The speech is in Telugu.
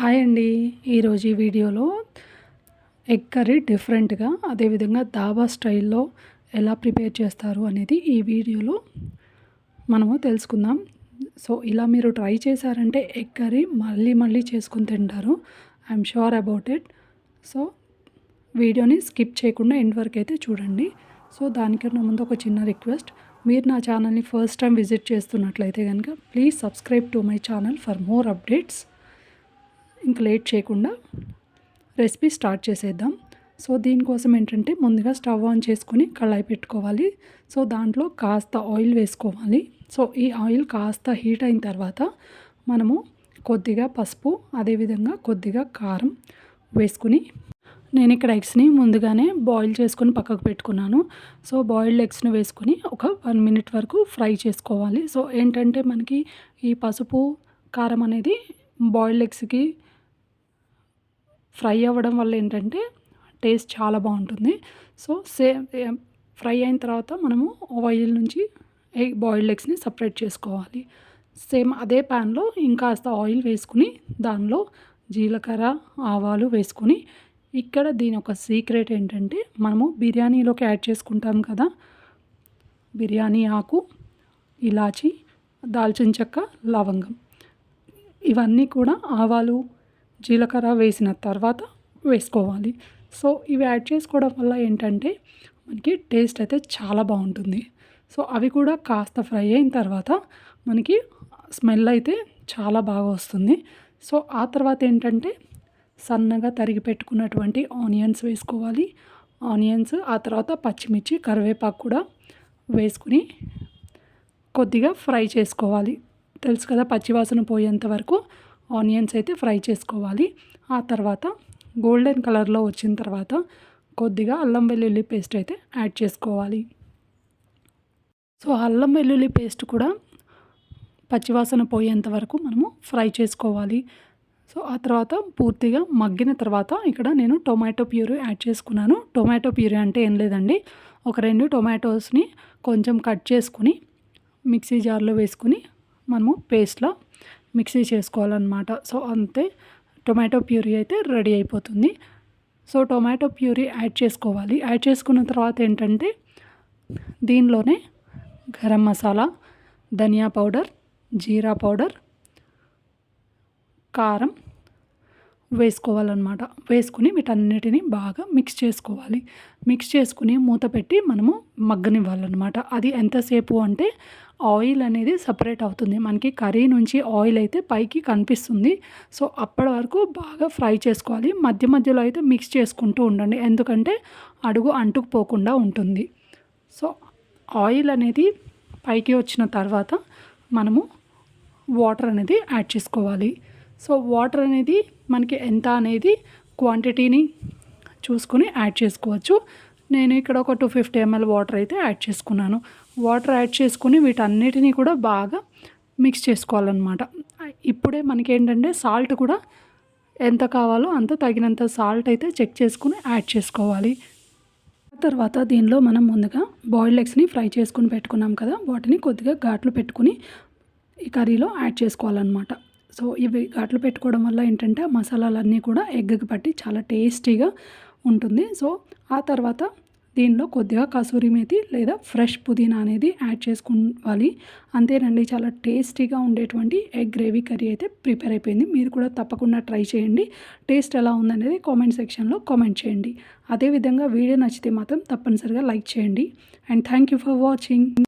హాయ్ అండి. ఈరోజు ఈ వీడియోలో ఎగ్ కర్రీ డిఫరెంట్గా అదేవిధంగా దాబా స్టైల్లో ఎలా ప్రిపేర్ చేస్తారు అనేది ఈ వీడియోలో మనము తెలుసుకుందాం. సో ఇలా మీరు ట్రై చేశారంటే ఎగ్ కర్రీ మళ్ళీ మళ్ళీ చేసుకుని తింటారు. I'm sure about it. So వీడియోని స్కిప్ చేయకుండా ఎండ్ వరకు అయితే చూడండి. సో దానికన్నా ముందు ఒక చిన్న రిక్వెస్ట్. మీరు నా ఛానల్ని ఫస్ట్ టైం విజిట్ చేస్తున్నట్లయితే కనుక please subscribe to my channel for more updates. ఇంక లేట్ చేయకుండా రెసిపీ స్టార్ట్ చేసేద్దాం. సో దీనికోసం ఏంటంటే ముందుగా స్టవ్ ఆన్ చేసుకుని కళాయి పెట్టుకోవాలి. సో దాంట్లో కాస్త ఆయిల్ వేసుకోవాలి. సో ఈ ఆయిల్ కాస్త హీట్ అయిన తర్వాత మనము కొద్దిగా పసుపు అదేవిధంగా కొద్దిగా కారం వేసుకుని నేను ఇక్కడ ఎగ్స్ని ముందుగానే బాయిల్ చేసుకొని పక్కకు పెట్టుకున్నాను. సో బాయిల్డ్ ఎగ్స్ని వేసుకుని ఒక వన్ మినిట్ వరకు ఫ్రై చేసుకోవాలి. సో ఏంటంటే మనకి ఈ పసుపు కారం అనేది బాయిల్డ్ ఎగ్స్కి ఫ్రై అవ్వడం వల్ల ఏంటంటే టేస్ట్ చాలా బాగుంటుంది. సో సేమ్ ఫ్రై అయిన తర్వాత మనము ఆయిల్ నుంచి ఎగ్ బాయిల్డ్ ఎగ్స్ని సపరేట్ చేసుకోవాలి. సేమ్ అదే ప్యాన్లో ఇంకాస్త ఆయిల్ వేసుకుని దానిలో జీలకర్ర ఆవాలు వేసుకుని ఇక్కడ దీని ఒక సీక్రెట్ ఏంటంటే మనము బిర్యానీలోకి యాడ్ చేసుకుంటాం కదా. బిర్యానీ ఆకు ఇలాచి దాల్చిన చెక్క లవంగం. ఇవన్నీ కూడా ఆవాలు జీలకర్ర వేసిన తర్వాత వేసుకోవాలి. సో ఇవి యాడ్ చేసుకోవడం వల్ల ఏంటంటే మనకి టేస్ట్ అయితే చాలా బాగుంటుంది. సో అవి కూడా కాస్త ఫ్రై అయిన తర్వాత మనకి స్మెల్ అయితే చాలా బాగా వస్తుంది. సో ఆ తర్వాత ఏంటంటే సన్నగా తరిగి పెట్టుకున్నటువంటి ఆనియన్స్ వేసుకోవాలి. ఆనియన్స్ ఆ తర్వాత పచ్చిమిర్చి కరివేపాకు కూడా వేసుకుని కొద్దిగా ఫ్రై చేసుకోవాలి. తెలుసు కదా పచ్చివాసన పోయేంత వరకు ఆనియన్స్ అయితే ఫ్రై చేసుకోవాలి. ఆ తర్వాత గోల్డెన్ కలర్లో వచ్చిన తర్వాత కొద్దిగా అల్లం వెల్లుల్లి పేస్ట్ అయితే యాడ్ చేసుకోవాలి. సో అల్లం వెల్లుల్లి పేస్ట్ కూడా పచ్చివాసన పోయేంత వరకు మనము ఫ్రై చేసుకోవాలి. సో ఆ తర్వాత పూర్తిగా మగ్గిన తర్వాత ఇక్కడ నేను టొమాటో ప్యూరీ యాడ్ చేసుకున్నాను. టొమాటో ప్యూరీ అంటే ఏం లేదండి. ఒక రెండు టొమాటోస్ని కొంచెం కట్ చేసుకుని మిక్సీ జార్లో వేసుకుని మనము పేస్ట్లో మిక్సీ చేసుకోవాలన్నమాట. సో అంతే. టొమాటో ప్యూరీ అయితే రెడీ అయిపోతుంది. సో టొమాటో ప్యూరీ యాడ్ చేసుకోవాలి. యాడ్ చేసుకున్న తర్వాత ఏంటంటే దీనిలోనే గరం మసాలా ధనియా పౌడర్ జీరా పౌడర్ కారం వేసుకోవాలన్నమాట. వేసుకుని వీటన్నిటిని బాగా మిక్స్ చేసుకోవాలి. మిక్స్ చేసుకుని మూత పెట్టి మనము మగ్గనివ్వాలన్నమాట. అది ఎంతసేపు అంటే ఆయిల్ అనేది సపరేట్ అవుతుంది. మనకి కర్రీ నుంచి ఆయిల్ అయితే పైకి కనిపిస్తుంది. సో అప్పటి వరకు బాగా ఫ్రై చేసుకోవాలి. మధ్య మధ్యలో అయితే మిక్స్ చేసుకుంటూ ఉండండి. ఎందుకంటే అడుగు అంటుకుపోకుండా ఉంటుంది. సో ఆయిల్ అనేది పైకి వచ్చిన తర్వాత మనము వాటర్ అనేది యాడ్ చేసుకోవాలి. సో వాటర్ అనేది మనకి ఎంత అనేది క్వాంటిటీని చూసుకొని యాడ్ చేసుకోవచ్చు. నేను ఇక్కడ ఒక టూ ఫిఫ్టీ ఎంఎల్ వాటర్ అయితే యాడ్ చేసుకున్నాను. వాటర్ యాడ్ చేసుకుని వీటన్నిటినీ కూడా బాగా మిక్స్ చేసుకోవాలన్నమాట. ఇప్పుడే మనకి ఏంటంటే సాల్ట్ కూడా ఎంత కావాలో అంత తగినంత సాల్ట్ అయితే చెక్ చేసుకుని యాడ్ చేసుకోవాలి. తర్వాత దీనిలో మనం ముందుగా బాయిల్డ్ ఎగ్స్ని ఫ్రై చేసుకుని పెట్టుకున్నాం కదా వాటిని కొద్దిగా ఘాట్లు పెట్టుకుని ఈ కర్రీలో యాడ్ చేసుకోవాలన్నమాట. సో ఇవి ఘాట్లు పెట్టుకోవడం వల్ల ఏంటంటే మసాలాలన్నీ కూడా ఎగ్కి పట్టి చాలా టేస్టీగా ఉంటుంది. సో ఆ తర్వాత దీనిలో కొద్దిగా కసూరి మేతి లేదా ఫ్రెష్ పుదీనా అనేది యాడ్ చేసుకోవాలి అంతేనండి చాలా టేస్టీగా ఉండేటువంటి ఎగ్ గ్రేవీ కర్రీ అయితే ప్రిపేర్ అయిపోయింది. మీరు కూడా తప్పకుండా ట్రై చేయండి. టేస్ట్ ఎలా ఉందనేది కామెంట్ సెక్షన్లో కామెంట్ చేయండి. అదేవిధంగా వీడియో నచ్చితే మాత్రం తప్పనిసరిగా లైక్ చేయండి. And thank you for watching.